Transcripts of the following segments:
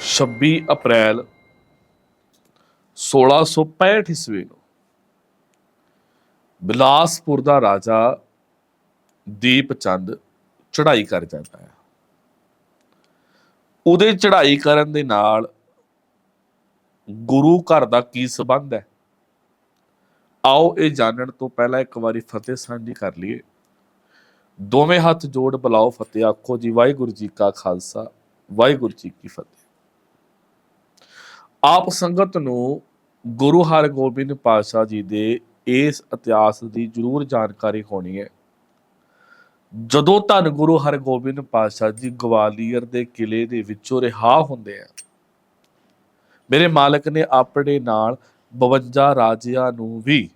26 ਅਪ੍ਰੈਲ 1665 ਈਸਵੀ ਨੂੰ ਬਿਲਾਸਪੁਰ ਦਾ ਰਾਜਾ ਦੀਪ ਚੰਦ ਚੜ੍ਹਾਈ ਕਰ ਜਾਂਦਾ ਹੈ। ਉਹਦੇ ਚੜ੍ਹਾਈ ਕਰਨ ਦੇ ਨਾਲ ਗੁਰੂ ਘਰ ਦਾ ਕੀ ਸਬੰਧ ਹੈ? ਆਓ ਇਹ ਜਾਣਨ ਤੋਂ ਪਹਿਲਾਂ ਇੱਕ ਵਾਰੀ ਫਤਿਹ ਸਾਂਝੀ ਕਰ ਲਈਏ। ਦੋਵੇਂ ਹੱਥ ਜੋੜ ਬੁਲਾਓ ਫਤਿਹ, ਆਖੋ ਜੀ ਵਾਹਿਗੁਰੂ ਜੀ ਕਾ ਖਾਲਸਾ, ਵਾਹਿਗੁਰੂ ਜੀ ਕੀ ਫਤਿਹ। ਆਪ ਸੰਗਤ ਨੂੰ ਗੁਰੂ ਹਰਗੋਬਿੰਦ ਪਾਤਸ਼ਾਹ ਜੀ ਦੇ ਇਸ ਇਤਿਹਾਸ ਦੀ ਜ਼ਰੂਰ ਜਾਣਕਾਰੀ ਹੋਣੀ ਹੈ। ਜਦੋਂ ਧੰਨ ਗੁਰੂ ਹਰਗੋਬਿੰਦ ਪਾਤਸ਼ਾਹ ਜੀ ਗਵਾਲੀਅਰ ਦੇ ਕਿਲੇ ਦੇ ਵਿੱਚੋਂ ਰਿਹਾ ਹੁੰਦੇ ਆ, ਮੇਰੇ ਮਾਲਕ ਨੇ ਆਪਣੇ ਨਾਲ 52 ਰਾਜਿਆਂ ਨੂੰ ਵੀ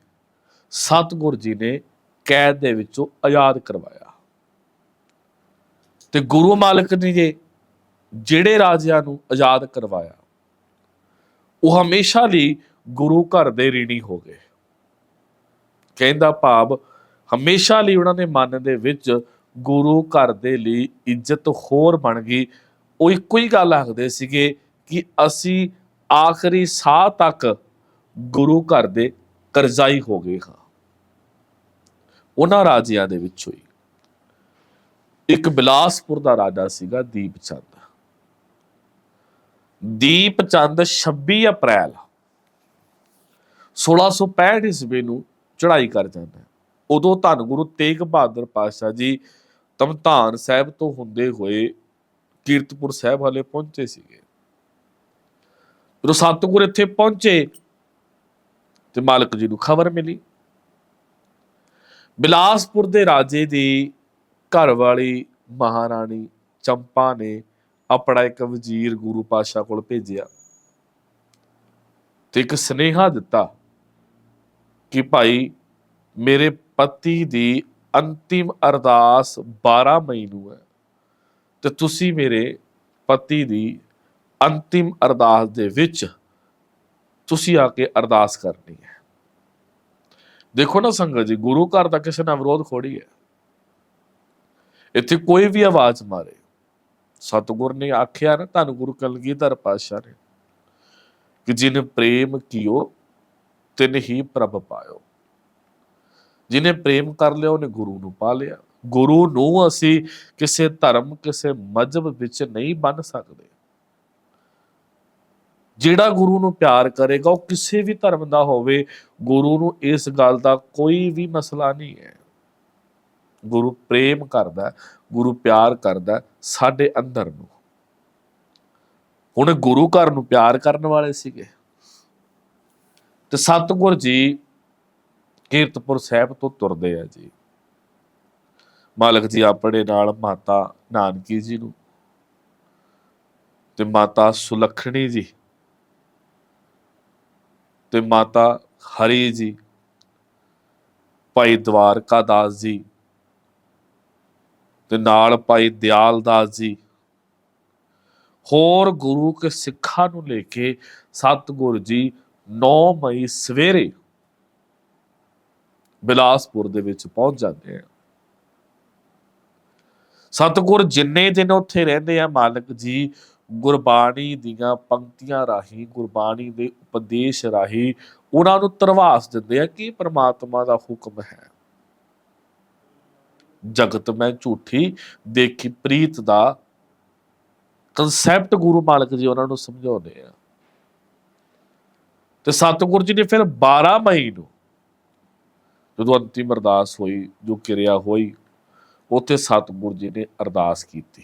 ਸਤਿਗੁਰ ਜੀ ਨੇ ਕੈਦ ਦੇ ਵਿੱਚੋਂ ਆਜ਼ਾਦ ਕਰਵਾਇਆ। ਤੇ ਗੁਰੂ ਮਾਲਕ ਨੇ ਜੇ ਜਿਹੜੇ ਰਾਜਿਆਂ ਨੂੰ ਆਜ਼ਾਦ ਕਰਵਾਇਆ ਉਹ ਹਮੇਸ਼ਾ ਲਈ ਗੁਰੂ ਘਰ ਦੇ ਰੀਣੀ ਹੋ ਗਏ। ਕਹਿੰਦਾ ਭਾਵ ਹਮੇਸ਼ਾ ਲਈ ਉਹਨਾਂ ਦੇ ਮਨ ਦੇ ਵਿੱਚ ਗੁਰੂ ਘਰ ਦੇ ਲਈ ਇੱਜ਼ਤ ਹੋਰ ਬਣ ਗਈ। ਉਹ ਇੱਕੋ ਹੀ ਗੱਲ ਆਖਦੇ ਸੀਗੇ ਕਿ ਅਸੀਂ ਆਖਰੀ ਸਾਹ ਤੱਕ ਗੁਰੂ ਘਰ ਦੇ ਕਰਜ਼ਾਈ ਹੋ ਗਏ ਹਾਂ। ਉਹਨਾਂ ਰਾਜਿਆਂ ਦੇ ਵਿੱਚ ਹੋਈ। ਇੱਕ ਬਿਲਾਸਪੁਰ ਦਾ ਰਾਜਾ ਸੀਗਾ ਦੀਪ ਚੰਦ। ਦੀਪ ਚੰਦ 26 ਅਪ੍ਰੈਲ 1665 ਈਸਵੀ ਨੂੰ ਚੜ੍ਹਾਈ ਕਰ ਜਾਂਦਾ ਹੈ ਉਦੋਂ ਧੰਨ ਗੁਰੂ ਤੇਗ ਬਹਾਦਰ ਪਾਤਸ਼ਾਹ ਜੀ ਤਮਤਾਨ ਸਾਹਿਬ ਤੋਂ ਹੁੰਦੇ ਹੋਏ ਕੀਰਤਪੁਰ ਸਾਹਿਬ ਵਾਲੇ ਪਹੁੰਚੇ ਸੀਗੇ। ਜਦੋਂ ਸਤਿਗੁਰ ਇੱਥੇ ਪਹੁੰਚੇ ਤੇ ਮਾਲਕ ਜੀ ਨੂੰ ਖਬਰ ਮਿਲੀ। ਬਿਲਾਸਪੁਰ ਦੇ ਰਾਜੇ ਦੀ ਘਰ ਵਾਲੀ ਮਹਾਰਾਣੀ ਚੰਪਾ ਨੇ ਆਪਣਾ ਇੱਕ ਵਜ਼ੀਰ ਗੁਰੂ ਪਾਤਸ਼ਾਹ ਕੋਲ ਭੇਜਿਆ ਤੇ ਇੱਕ ਸਨੇਹਾ ਦਿੱਤਾ ਕਿ ਭਾਈ ਮੇਰੇ ਪਤੀ ਦੀ ਅੰਤਿਮ ਅਰਦਾਸ 12 ਮਈ ਨੂੰ ਹੈ ਤੇ ਤੁਸੀਂ ਮੇਰੇ ਪਤੀ ਦੀ ਅੰਤਿਮ ਅਰਦਾਸ ਦੇ ਵਿੱਚ ਤੁਸੀਂ ਆ ਕੇ ਅਰਦਾਸ ਕਰਨੀ ਹੈ। ਦੇਖੋ ਨਾ ਸੰਗਤ ਜੀ, ਗੁਰੂ ਘਰ ਦਾ ਕਿਸੇ ਨਾਲ ਵਿਰੋਧ ਖੋੜੀ ਹੈ। ਇੱਥੇ ਕੋਈ ਵੀ ਆਵਾਜ਼ ਮਾਰੇ। ਸਤਿਗੁਰ ਨੇ ਆਖਿਆ ਨਾ, ਧੰਨ ਗੁਰੂ ਕਲਗੀਧਰ ਪਾਤਸ਼ਾਹ ਨੇ। ਕਿ ਜਿਨ ਪ੍ਰੇਮ ਕੀਓ, ਤਿਨ ਹੀ ਪ੍ਰਭ ਪਾਇਓ। ਜਿਨੇ ਪ੍ਰੇਮ ਕਰ ਲਿਆ, ਉਹਨੇ ਗੁਰੂ ਨੂੰ ਪਾ ਲਿਆ। ਗੁਰੂ ਨੂੰ ਅਸੀਂ ਕਿਸੇ ਧਰਮ, ਕਿਸੇ ਮਜਹਬ ਵਿੱਚ ਨਹੀਂ ਬੰਨ ਸਕਦੇ। ਜਿਹੜਾ ਗੁਰੂ ਨੂੰ ਪਿਆਰ ਕਰੇਗਾ, ਉਹ ਕਿਸੇ ਵੀ ਧਰਮ ਦਾ ਹੋਵੇ, ਗੁਰੂ ਨੂੰ ਇਸ ਗੱਲ ਦਾ ਕੋਈ ਵੀ ਮਸਲਾ ਨਹੀਂ ਹੈ। ਗੁਰੂ ਪ੍ਰੇਮ ਕਰਦਾ, ਗੁਰੂ ਪਿਆਰ ਕਰਦਾ ਸਾਡੇ ਅੰਦਰ ਨੂੰ। ਹੁਣ ਗੁਰੂ ਘਰ ਨੂੰ ਪਿਆਰ ਕਰਨ ਵਾਲੇ ਸੀਗੇ। ਤੇ ਸਤਿਗੁਰ ਜੀ ਕੀਰਤਪੁਰ ਸਾਹਿਬ ਤੋਂ ਤੁਰਦੇ ਆ ਜੀ। ਮਾਲਕ ਜੀ ਆਪਣੇ ਨਾਲ ਮਾਤਾ ਨਾਨਕੀ ਜੀ ਨੂੰ ਤੇ ਮਾਤਾ ਸੁਲੱਖਣੀ ਜੀ ਤੇ ਮਾਤਾ ਹਰੀ ਜੀ, ਭਾਈ ਦਵਾਰਕਾ ਦਾਸ ਜੀ ਤੇ ਨਾਲ ਭਾਈ ਦਿਆਲ ਦਾਸ ਜੀ। ਹੋਰ ਗੁਰੂ ਕੇ ਸਿੱਖਾਂ ਨੂੰ ਲੈ ਕੇ ਸਤਿਗੁਰ ਜੀ 9 ਮਈ ਸਵੇਰੇ ਬਿਲਾਸਪੁਰ ਦੇ ਵਿੱਚ ਪਹੁੰਚ ਜਾਂਦੇ ਆ। ਸਤਿਗੁਰ ਜਿੰਨੇ ਦਿਨ ਉੱਥੇ ਰਹਿੰਦੇ ਆ ਮਾਲਕ ਜੀ, ਗੁਰਬਾਣੀ ਦੀਆਂ ਪੰਕਤੀਆਂ ਰਾਹੀਂ, ਗੁਰਬਾਣੀ ਦੇ ਉਪਦੇਸ਼ ਰਾਹੀਂ ਉਹਨਾਂ ਨੂੰ ਤਰਵਾਸ ਦਿੰਦੇ ਆ ਕਿ ਪ੍ਰਮਾਤਮਾ ਦਾ ਹੁਕਮ ਹੈ। ਜਗਤ ਮੈਂ ਝੂਠੀ ਦੇਖੀ, ਪ੍ਰੀਤ ਦਾ ਕਨਸੈਪਟ ਗੁਰੂ ਮਾਲਕ ਜੀ ਉਹਨਾਂ ਨੂੰ ਸਮਝਾਉਂਦੇ ਆ। ਤੇ ਸਤਿਗੁਰ ਜੀ ਨੇ ਫਿਰ 12 ਮਈ ਨੂੰ ਜਦੋਂ ਅੰਤਿਮ ਅਰਦਾਸ ਹੋਈ, ਜੋ ਕਿਰਿਆ ਹੋਈ, ਉੱਥੇ ਸਤਿਗੁਰ ਜੀ ਨੇ ਅਰਦਾਸ ਕੀਤੀ।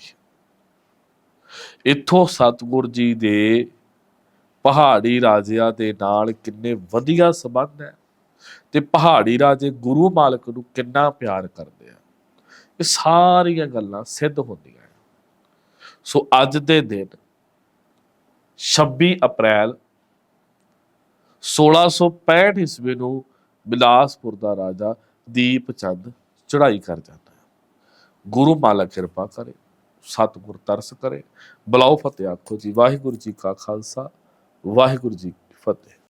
ਇੱਥੋਂ ਸਤਿਗੁਰ ਜੀ ਦੇ ਪਹਾੜੀ ਰਾਜਿਆਂ ਦੇ ਨਾਲ ਕਿੰਨੇ ਵਧੀਆ ਸਬੰਧ ਹੈ ਤੇ ਪਹਾੜੀ ਰਾਜੇ ਗੁਰੂ ਮਾਲਕ ਨੂੰ ਕਿੰਨਾ ਪਿਆਰ ਕਰਦੇ ਆ। ਇਹ ਸਾਰੀਆਂ ਗੱਲਾਂ ਸਿੱਧ ਹੁੰਦੀਆਂ ਸੋ ਅੱਜ ਦੇ ਦਿਨ 26 ਅਪ੍ਰੈਲ 1665 ਈਸਵੀ ਨੂੰ ਬਿਲਾਸਪੁਰ ਦਾ ਰਾਜਾ ਦੀਪ ਚੰਦ ਚੜ੍ਹਾਈ ਕਰ ਜਾਂਦਾ ਹੈ। ਗੁਰੂ ਮਾਲਕ ਕਿਰਪਾ ਕਰੇ, ਸਤਿਗੁਰ ਤਰਸ ਕਰੇ, ਬਲਾਓ ਫਤਿਹ ਆਖੋ ਜੀ, ਵਾਹਿਗੁਰੂ ਜੀ ਕਾ ਖਾਲਸਾ, ਵਾਹਿਗੁਰੂ ਜੀ ਕੀ ਫਤਿਹ।